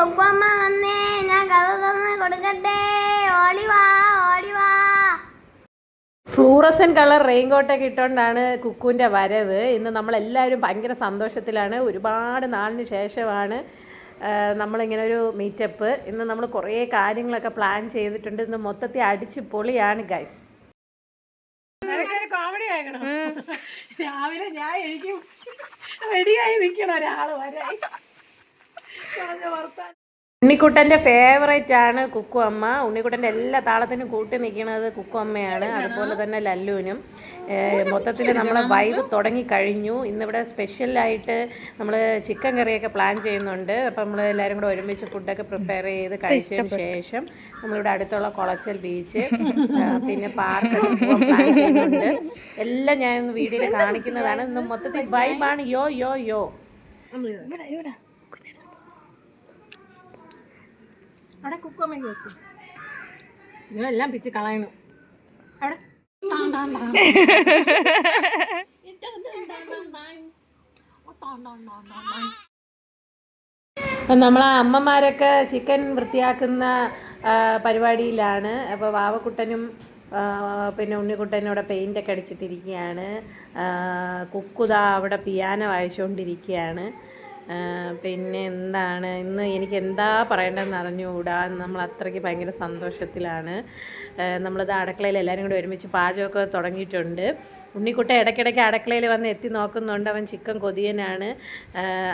കൊക്കുമ്മ വന്നേ. ഞാൻ കഥ തന്ന് കൊടുക്കട്ടെ. ഓടിവാ ഓടിവാ ഫ്ലൂറസൻ കളർ റെയിൻകോട്ടൊക്കെ ഇട്ടുകൊണ്ടാണ് കുക്കുവിന്റെ വരവ്. ഇന്ന് നമ്മളെല്ലാവരും ഭയങ്കര സന്തോഷത്തിലാണ്. ഒരുപാട് നാളിന് ശേഷമാണ് നമ്മളിങ്ങനെ ഒരു മീറ്റപ്പ് ഇന്ന് നമ്മൾ കുറേ കാര്യങ്ങളൊക്കെ പ്ലാൻ ചെയ്തിട്ടുണ്ട്. ഇന്ന് മൊത്തത്തിൽ അടിച്ച് പൊളിയാണ് ഗൈസ് കോമഡി ആകണം രാവിലെ ഞാൻ എനിക്ക് റെഡിയായി നിൽക്കണം ഒരാൾ വരായി ഉണ്ണിക്കുട്ടന്റെ ഫേവറേറ്റ് ആണ് കുക്കു അമ്മ. ഉണ്ണിക്കുട്ടന്റെ എല്ലാ താളത്തിനും കൂട്ടി നിൽക്കുന്നത് കുക്കു അമ്മയാണ്. അതുപോലെ തന്നെ ലല്ലുവിനും. മൊത്തത്തിൽ നമ്മൾ വൈബ് തുടങ്ങി കഴിഞ്ഞു. ഇന്നിവിടെ സ്പെഷ്യലായിട്ട് നമ്മൾ ചിക്കൻ കറിയൊക്കെ പ്ലാൻ ചെയ്യുന്നുണ്ട്. അപ്പം നമ്മൾ എല്ലാവരും കൂടെ ഒരുമിച്ച് ഫുഡൊക്കെ പ്രിപ്പയർ ചെയ്ത് കഴിച്ചതിന് ശേഷം നമ്മളിവിടെ അടുത്തുള്ള കുളച്ചൽ ബീച്ച് പിന്നെ പാർക്ക് പോകാൻ പ്ലാൻ ചെയ്യുന്നുണ്ട്. എല്ലാം ഞാൻ ഇന്ന് വീഡിയോയിൽ കാണിക്കുന്നതാണ്. ഇന്ന് മൊത്തത്തിൽ വൈബാണ് യോ യോ യോ. അവിടെ കുക്കുമ്മയ്ക്ക് വെച്ചു. ഇതെല്ലാം പിച്ച് കളയണു. അവിടെ. അപ്പം നമ്മൾ അമ്മമാരൊക്കെ ചിക്കൻ വൃത്തിയാക്കുന്ന പരിപാടിയിലാണ്. അപ്പോൾ വാവക്കുട്ടനും പിന്നെ ഉണ്ണിക്കുട്ടനും അവിടെ പെയിന്റൊക്കെ അടിച്ചിട്ടിരിക്കുകയാണ്. കുക്കുത അവിടെ പിയാനോ വായിച്ചുകൊണ്ടിരിക്കുകയാണ് പിന്നെ എന്താണ്? ഇന്ന് എനിക്ക് എന്താ പറയേണ്ടതെന്ന് അറിഞ്ഞുകൂടാ. നമ്മൾ അത്രയ്ക്ക് ഭയങ്കര സന്തോഷത്തിലാണ്. നമ്മളത് അടുക്കളയിൽ എല്ലാവരും കൂടി ഒരുമിച്ച് പാചകമൊക്കെ തുടങ്ങിയിട്ടുണ്ട്. ഉണ്ണിക്കുട്ട ഇടയ്ക്കിടയ്ക്ക് അടുക്കളയിൽ വന്ന് എത്തി നോക്കുന്നുണ്ട്. അവൻ ചിക്കൻ കൊതിയനാണ്.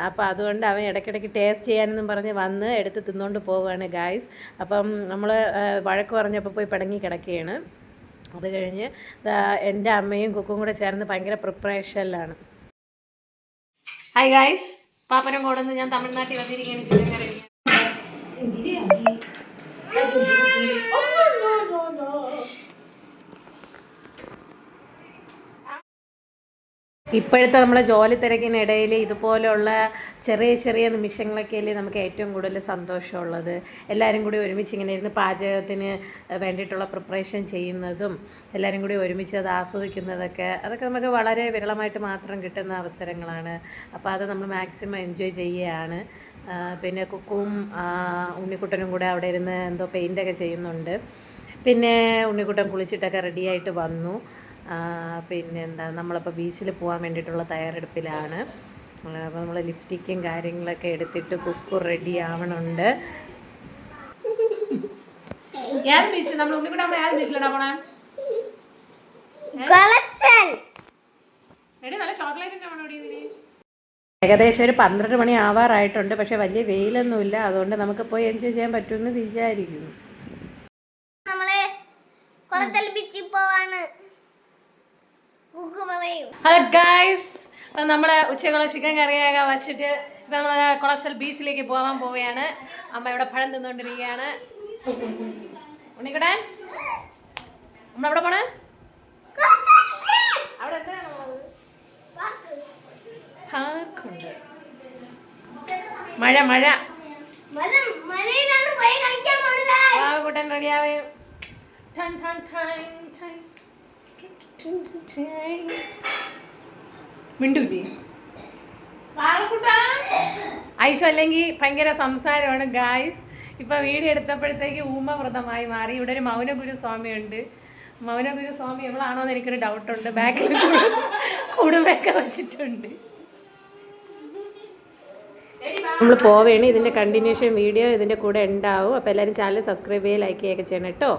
അപ്പോൾ അതുകൊണ്ട് അവൻ ഇടയ്ക്കിടയ്ക്ക് ടേസ്റ്റ് ചെയ്യാനെന്നും പറഞ്ഞ് വന്ന് എടുത്ത് തിന്നുകൊണ്ട് പോവുകയാണ് ഗായ്സ്. അപ്പം നമ്മൾ വഴക്ക് പറഞ്ഞപ്പോൾ പോയി പിടങ്ങി കിടക്കുകയാണ്. അത് കഴിഞ്ഞ് എന്റെ അമ്മയും കുക്കും കൂടെ ചേർന്ന് ഭയങ്കര പ്രിപ്പറേഷനിലാണ് ഹായ് ഗായ്സ് പാപ്പനും കൂടെ ഞാൻ തമിഴ്നാട്ടിൽ വന്നിരിക്കുകയാണ്. ചിക്കൻ ഇപ്പോഴത്തെ നമ്മളെ ജോലി തിരക്കിനിടയിൽ ഇതുപോലെയുള്ള ചെറിയ ചെറിയ നിമിഷങ്ങളൊക്കെ അല്ലേ നമുക്ക് ഏറ്റവും കൂടുതൽ സന്തോഷമുള്ളത്. എല്ലാവരും കൂടി ഒരുമിച്ച് ഇങ്ങനെ ഇരുന്ന് പാചകത്തിന് വേണ്ടിയിട്ടുള്ള പ്രിപ്പറേഷൻ ചെയ്യുന്നതും എല്ലാവരും കൂടി ഒരുമിച്ച് അത് ആസ്വദിക്കുന്നതൊക്കെ അതൊക്കെ നമുക്ക് വളരെ വിരളമായിട്ട് മാത്രം കിട്ടുന്ന അവസരങ്ങളാണ്. അപ്പോൾ അത് നമ്മൾ മാക്സിമം എൻജോയ് ചെയ്യുകയാണ്. പിന്നെ കുക്കും ഉണ്ണിക്കുട്ടനും കൂടെ അവിടെ ഇരുന്ന് എന്തോ പെയിന്റൊക്കെ ചെയ്യുന്നുണ്ട്. പിന്നെ ഉണ്ണിക്കുട്ടൻ കുളിച്ചിട്ടൊക്കെ റെഡിയായിട്ട് വന്നു. ആ, പിന്നെ എന്താ നമ്മളിപ്പോൾ ബീച്ചിൽ പോകാൻ വേണ്ടിയിട്ടുള്ള തയ്യാറെടുപ്പിലാണ്. അപ്പോൾ നമ്മൾ ലിപ്സ്റ്റിക്കും കാര്യങ്ങളൊക്കെ എടുത്തിട്ട് കുക്ക് റെഡി ആവണുണ്ട്. ഏത് ബീച്ച് നമ്മൾ നമ്മൾ ഏത് ബീച്ചിലാണ് പോണേ? എടി നല്ല എടി ഏകദേശം ഒരു പന്ത്രണ്ട് മണി ആവാറായിട്ടുണ്ട് പക്ഷെ വലിയ വെയിലൊന്നുമില്ല. അതുകൊണ്ട് നമുക്ക് പോയി എൻജോയ് ചെയ്യാൻ പറ്റുമെന്ന് വിചാരിക്കുന്നു. നമ്മൾ കുളത്തിൽ ബീച്ചിൽ പോവാണ്. ഹലോ ഗായ്സ് നമ്മൾ ഉച്ചക്കുള്ള ചിക്കൻ കറിയൊക്കെ വച്ചിട്ട് ഇപ്പം നമ്മൾ കൊളസ്റ്റൽ ബീച്ചിലേക്ക് പോകാൻ പോവുകയാണ്. അമ്മ ഇവിടെ പഴം തിന്നുകൊണ്ടിരിക്കുകയാണ്. ഉണ്ണിക്കടൻ നമ്മളെവിടെ പോണേ? അവിടെ പാർക്കുണ്ട്. മഴ മഴ. പാവക്കുട്ടൻ റെഡിയാവേ ടൺ ടൺ ടൺ ടൺ. മിണ്ടൂല്ലേ ഐശു അല്ലെങ്കിൽ ഭയങ്കര സംസാരമാണ് ഗായ്സ് ഇപ്പം വീഡിയോ എടുത്തപ്പോഴത്തേക്ക് ഊമവ്രതമായി മാറി. ഇവിടെ ഒരു മൗനഗുരു സ്വാമിയുണ്ട് മൗനഗുരു സ്വാമി എവളാണോ എന്ന് എനിക്കൊരു ഡൗട്ടുണ്ട് ബാക്കിൽ കുടുംബമൊക്കെ വെച്ചിട്ടുണ്ട്. നമ്മൾ പോവേണ്. ഇതിന്റെ കണ്ടിന്യൂഷൻ വീഡിയോ ഇതിന്റെ കൂടെ ഉണ്ടാവും. അപ്പോൾ എല്ലാവരും ചാനൽ സബ്സ്ക്രൈബ് ചെയ്യുക ലൈക്ക് ചെയ്യുകയൊക്കെ ചെയ്യണം കേട്ടോ.